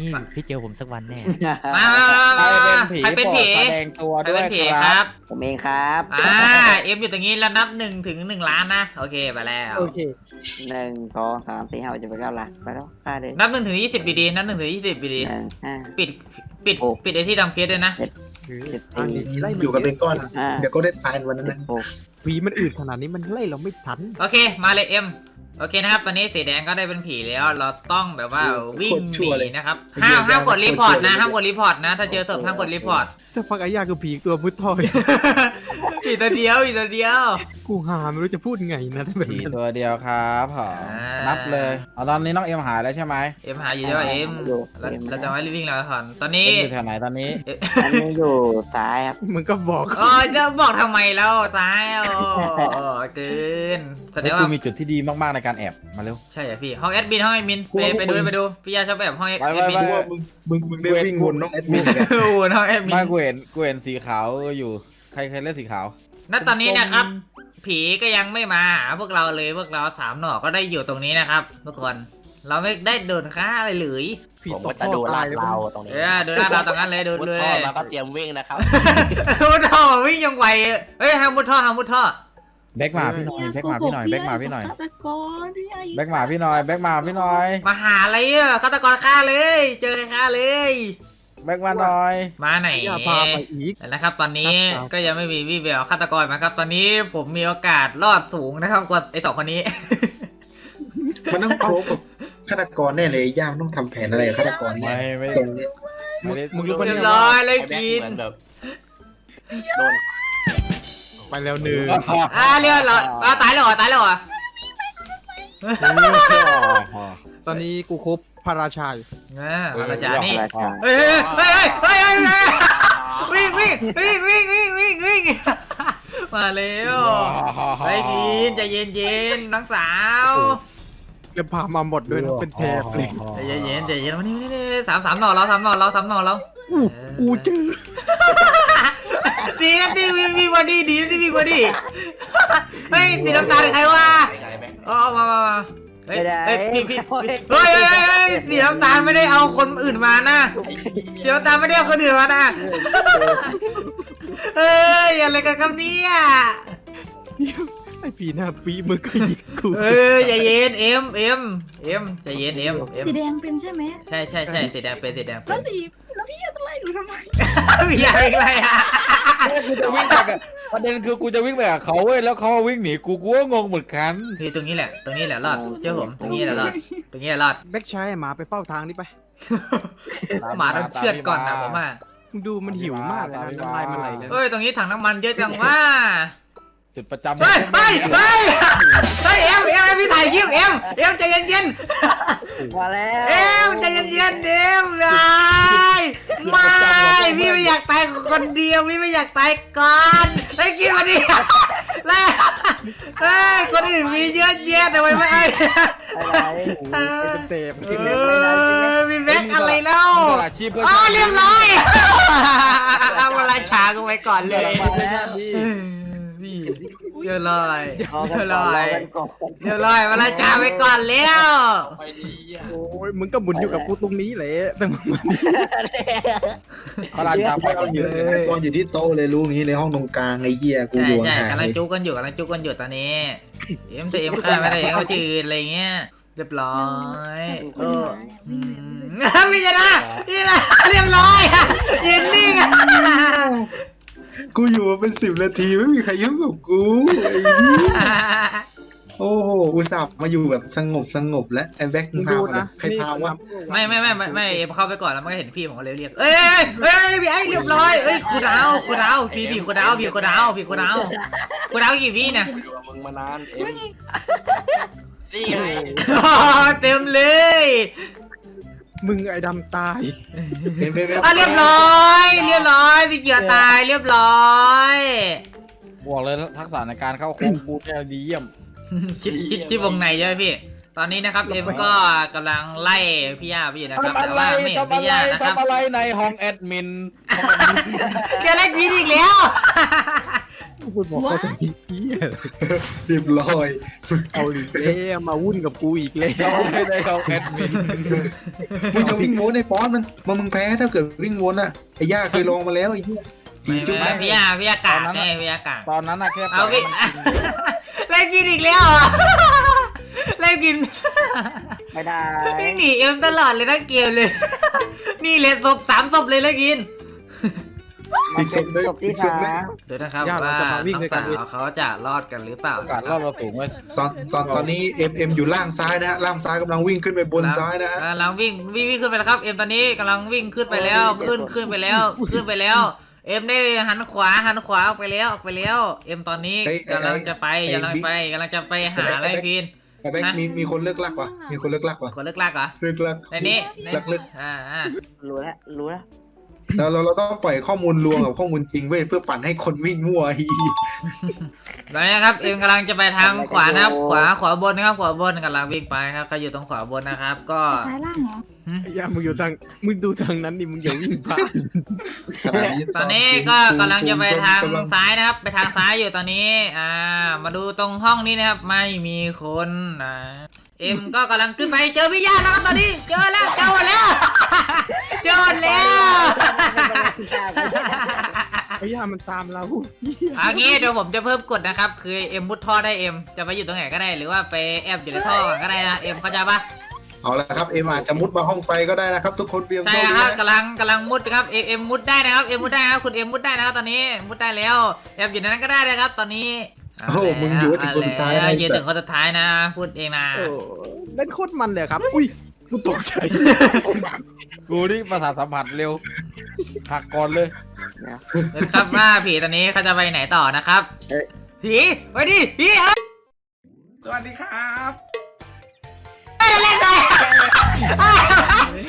นี่พี่เจอผมสักวันแน่ มามามามาใครเป็นผีใครเป็นผีโปรดแสดงตัวใครด้วเป็ยนผีคครัรับ บ ผมเองครับอ่า เอ็มอยู่ตรงนี้แล้วนับหนึ่งถึงหนึ่งล้านนะ โอเคไปแล้ว โอเค หนึ่งสองสามสี่ห้าจะไปเก้าละไปแล้วฆ่าเลยนับหนึ่งถึงยี่สิบดีๆ นับหนึ่งถึงยี่สิบดีหนึ่งห้า ๆปิด ปิด โอ้ ปิดไอที่ทำเคสด้วยนะ เจ็ดอะสี่ดีๆไล่อยู่กันเป็นก้อน ห้าเดี๋ยวก็ได้ทานวันนั้นเจ็ดนะหกผีมันอืดขนาดนี้มันไล่เราไม่ทัน โอเค มาเลยเอ็ม โอเคนะครับ ตอนนี้สีแดงก็ได้เป็นผีแล้ว เราต้องแบบว่าวิ่งหนีนะครับ ห้ามห้ามกดรีพอร์ตนะ ห้ามกดรีพอร์ตนะ ถ้าเจอศพห้ามกดรีพอร์ตสักพักไอ้ยาคือผีตัวมุดทอยอีกตัวเดียวอีกตัวเดียว กูหาไม่รู้จะพูดไงนะถ้าแบบผีนั้นตัวเดียวครับผมอ่านั นับเลยเอาตอนนี้น้องเอ็มหายแล้วใช่ไหมเอ็มหาอยู่ใช่ป่ะเอ็มอยู่เราเอ็มเราจะไม่รีบวิ่งเราถอนตอนเอ็นี้มอยู่แถวไหนตอนนี้อันนี้อยู่ซ้ายครับ มึงก็บอกอ๋อจะบอกทำไมแล้วซ้ายอ๋อเกินแสดแล้งวว่า กูมีจุดที่ดีมากๆในการแอบมาเร็ว ใช่เหรอพี่ห้องแอดมินห้องแอดมินไปไปดูไปดูพี่ยาชอบแบบห้องแอดไปไปมินไปกูว่ามึงมึงมึงได้วิ่งวนน้องแอดมินกันโอ้โหห้องแอดมิน ไม่กูเห็นกูเห็นสีขาวอยู่ใครใครเล่นสีขาว ณตอนนี้นะครับ ผีก็ยังไม่มาหาพวกเราเลยพวกเราสามหน่อก็ได้อยู่ตรงนี้นะครับ ทุกคน เราไม่ได้โดนฆ่าอะไรเลยผีผมตก็กจะท่อดูตาลายดเลยเราตรงนี้เออดูหน้าเราตรงนั้นเลยดูมุดเลท่อยมาก็เตรียมวิ่งนะครับ มุดท่อวิ่งยังไวเฮ้ยห้ามมุดท่อห้ามมุดท่อแบกมาพี่หน่อยแบกมาพี่หน่อยแบกมาพี่หน่อยฆาตกรพี่ไอ้แบกมาพี่หน่อยแบกมาพี่หน่อยมาหาอะไรอะฆาตกรฆ่าเลย เจอใครฆ่าเลย แบกมาหน่อยมาไหนอย่าพาไปอีกนะครับ ตอนนี้ครับก็ยังไม่มีวี่แววฆาตกรมาครับ ตอนนี้ผมมีโอกาสรอดสูงนะครับกว่าไอ้สองคนนี้ มันต้องโครบกับฆาตกรแน่เลยย่ามต้องทำแผนอะไรกับฆาตกรเนี่ไม่ยไม่ตรงนี้ไม่ได้มึงรู้ปะเรีเนี่ยยบร้อยเลยไอ้แบ็คกินเหมือนแบบโดนไปแล้วหนึ่งอ่าเรียบร้อยอ่าตายแล้วเหรอตายแล้วเหรอ ตอนนี้กูครบพระราชาอยู่อ่าราชานี่ราชาเฮ้ยเฮ้ยเฮ้ยเฮ้ยเฮ้ยวิ่งวิ่งวิ่งวิ่งวิ่งวิ่งวิ่งมาแล้วไอ้กินใจเย็นเย็นๆน้องสาวแล้วพามาหมดด้วยนะเป็นแถบเลยใจเย็นเย็นๆใจเย็นมานี่มานี่สามสามหน่อเราสามหน่อเราสามหน่อเราอู้กูเจอดีนะที่วิ่งวิ่งมาดีดีนะที่วิ่งมาดี เฮ้ยสีน้ำตาลใครวะไอ้ไงแบ็คอ๋อมามามาเฮ้ยไม่ได้ เฮ้ยพี่พี่เฮ้ยเฮ้ยเฮ้ยเฮ้ยสีน้ำตาลไม่ได้เอาคนอื่นมานะสีน้ำตาลไม่ได้เอาคนอื่นมานะเฮ้ยอะไรกันครับเนี่ยไอ้ผีหน้าปีมึงก็ยิงกูเฮ้ยใจเย็นเอ็มเอ็มเอ็มใจเย็นเอ็มเอ็มสีแดงเป็นใช่ไหมใช่ใช่ใช่สีแดงเป็นสีแดงเป็แล้นวสีแล้ว พี่จะไล่หนูทำไมมีอะไรอะไรอะกูจะวิ่งไปกับประเด็นคือกูจะวิ่งไปกับเขาเว้ยแล้วเขาวิ่งหนีกูกูก็งงเหมือนกันพี่ตรงนี้แหละ ตรงนี้แหละรอดเชื่อผม ตรงนี้แหละรอด ตรงนี้แหละรอด แบ็กชายหมาไปเฝ้าทางนี่ไปหมาต้องเชือดก่อนนะผมว่ามึงดูมันหิวมากเลยนะน้ำลายมันไหลเลยเฮ้ย ตรงนี้ถังน้ำมันเยอะจังว่า จุดประจำเฮ้ยเฮ้ยเฮ้ยเฮ้ยเอ็มเอ็มเอ็มพี่ถ่ายคลิปเอ็มเอ็มใจเย็นเย็นมาแล้วๆเอ็มใจเย็นเย็นๆเอ็มไม่ไม่พี่ไม่อยากตายคนเดียววิไม่อยากตายก่อนเฮ้ยกินมาดิแล้วเอ้ยคนอื่นมีเยอะแยะแต่ไม่ไม่ไอ้อะไรโอ้ยเป็นเตะเออมีแม็กอะไรแล้วมึงตลาชีพเพื่ออ๋อเรียบร้อยเอาเวลาช้ากูไปก่อนเลยมาแล้วพี่ เรียบร้อยรอเรีกัยนบก่อนร้อรอยกันก่อนเรียบร้อยเวลาช้าไปก่อนแล้วไปดีอะโอ้ยมึงก็หมุนอยู่กับกูตรงนี้แหละแต่มึงมันเขาลาดตามไปฆาตกรอยู่ฆาตกรอยู่ที่โต๊ะเลยรู้งี้ในห้องตรงกลางไอ้เหี้ยกูใช่โยนใช่หายกำลังจุกกันอยู่กำลังจุกกันอยู่ตอนนี้เอ็มตัวเอ็มฆ่าไม่ได้เอ็มก็จืดอะไรเงี้ยเรียบร้อยเอออืมพี่ชนะพี่นะเรียบร้อยยืนนิ่งอะ กูอยู่มาเป็นสิบนาทีไม่มีใครยุ่งกับกูไอ้เหี้ยโอ้โหอุตส่าห์มาอยู่แบบสงบสงบแล้วไอ้แบ็คมึงพาดูมาเลยนะใครพาวะไม่ไม่ไม่ไม่ไม่เอ็มเข้าไปก่อนแล้วมันก็เห็นพี่ผมก็เลยเรียก เอ้ยเอ้ยพี่ไอ้เรียบร้อยเอ้ยกูดาวกูดาวพี่พี่กูดาวพี่กูดาวพี่กูดาวกูดาวกี่พี่เนี่ยอยู่กับมึงมานานเอ็มนี่ไง เต็มเลย มึงไอ้ดำตายเห็นไหมแบ็คอะเรียบร้อย เรียบร้อยพี่เกียร์ตายเรียบร้อย บอกเลยทักษะในการเข้าโค้งกูเนี่ยดีเยี่ยม ชิดชิดที่วงในใช่ไหมพี่ ตอนนี้นะครับเอ็มก็กำลังไล่พี่ย่าพี่อยู่นะครับทำแต่อะไรว่าไม่เห็นทำอะพี่ไรย่านะครับทำอะไรในห้องแอดมินแกไล่พี่อีกแล้ว พูดบอกเขาจะมีเหี้ยเรียบร้อยเอาอีกแล้วมาวุ่นกับกูอีกแล้วเราไม่ได้เอาแอดมินมึงจะวิ่งวนไอ้ป๊อนมันมันมึงแพ้ถ้าเกิดวิ่งวนอะไอ้ย่าเคยลองมาแล้วไอ้เหี้ยผีจุ๊บไม่แม่งพี่อาพี่อากาศไงพี่อากาศตอนนั้นน่ะแค่ปเอาล่อยพี่ให้มันกินเล่นกินอีกแล้วเหรอะเล่นกินไม่ได้วิ่งหนีเอ็มตลอดเลยทั้งเกมเลยนี่เลยศพสามศพเลยแล้วกิน มันเป็นศพที่สามดูนะครับญาติเราว่าจะมาวิ่งน้อด้วงยกัสานดิวเขาจะรอดกันหรือเปล่าโอกาสรอดเราสูงไหมตอนตอนตอนนี้เอ็มเอ็มอยู่ล่างซ้ายนะฮะล่างซ้ายกำลังวิ่งขึ้นไปบนซ้ายนะฮะกำลังวิ่งวิ่งวิ่งขึ้นไปแล้วครับ เอ็มตอนนี้กำลังวิ่งขึ้นไปแล้ว ขึ้นขึ้นไปแล้ว ขึ้นไปแล้ว เอ็มได้หันขวาหันขวาออกไปแล้วออกไปแล้ว เอ็มตอนนี้กำลังจะไปกำลังไปกำลังจะไปหาอะไรกินไอ้แบงค์มีมีคนเลิกลักวะมีคนเลิกลักวะคนเลิกลากเหรอเลิกลักในนี้ในลักเลิกอ่าอ่ารู้แล้วรู้แล้ว แล้วเราเราต้องปล่อยข้อมูลลวงกับข้อมูลจริงเว้ยเพื่อปั่นให้คนวิ่งมั่วฮีตอนนี้นะครับเอ็มกำลังจะไปทางขวานะครับ ขวาขวาบนนะครับ ขวาบนกำลังวิ่งไปครับก็อยู่ตรงขวาบนนะครับ ก็ซ้ายล่างเหรอไอ้ย่ามึงอยู่ทางมึงดูทางนั้นดิมึงอย่าวิ่งพลาดขนาดนี้ตอนนี้ก็กำลังจะไปทางกำลังซ้ายนะครับ ไปทางซ้ายอยู่ตอนนี้ อ่า มาดูตรงห้องนี้นะครับ ไม่มีคนนะ เอ็มก็กำลังขึ้นไปเจอพี่ยาแล้วครับตอนนี้ เจอแล้วเจอหมดแล้ว เจอหมดแล้วไอ้ย่ามันตามเราเหี้ยเอันนี้เดี๋ยวผมจะเพิ่มกฎนะครับ คือเอ็มมุดท่อได้เอ็มจะไปอยู่ตรงไหนก็ได้หรือว่าไปแอบอยู่ในท่อก่อนก็ได้นะเอ็มเข้าใจปะเอาละครับเอ็มอาจจะมุดมาห้องไฟก็ได้นะครับ ทุกคนเตรียมใช่ตัวครับนะกำลังกำลังมุดนะครับเอ็มเอ็มมุดได้นะครับเอ็มมุดได้นะครับคุณเอ็มมุดได้นะครับตอนนี้มุดได้แล้วแอบอยู่ในนั้นก็ได้นะครับ ตอนนี้ โอ้โหมึงอยู่ว่าถึงคนสุดท้ายเอนะอไอ้ยืนสัถึสงคนสุดท้ายนะ พูดเองนะโอ้เล่นโคตรมันเลยครับ อุ้ยกูตกใจกูนี่ประสาทสัมผัสเร็วหักก่อนเลยนะครับว่าผีตอนนี้เขาจะไปไหนต่อนะครับเอ๊ะผีไปดิผีเอ้ยสวัสดีครับเล่นเลย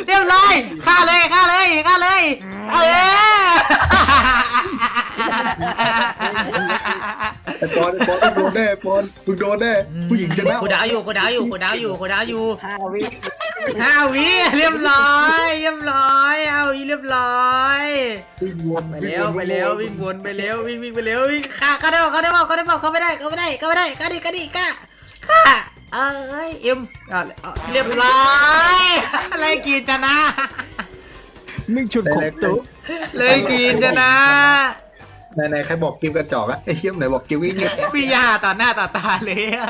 เรียบร้อยฆ่าเลยฆ่าเลยฆ่าเลย เออ อ้ปอนไอ้ปอนต้องโดนแน่ปอนมึงโดนแน่ผู้หญิงชนะกูดาวอยู่กูดาวอยู่กูดาวอยู่กูดาวอยู่ห้าวิห้าวิเรียบร้อย เรียบร้อยเอาอีเรียบร้อยวิ่งวนไปเร็วไปเร็ววิ่งวนไปเร็ววิ่งวิ่งไปเร็ววิ่งฆ่าเขาได้บอกเขาได้บอกเขาได้บอกเขาไม่ได้เขาไม่ได้เขาไม่ได้กระดิกระดิกะฆ่าเอ้ยเอ็มเอาเอาเรียบร้อยอะไรกินชนะมึงชุดของตุ๊กเลยกินชนะ ไหนไหนใครบอกกิฟกระจอกอะไอ้เหี้ยไหนบอกกิฟวิ่งง่ายพี่ยาต่อหน้าต่อตาเลยอะ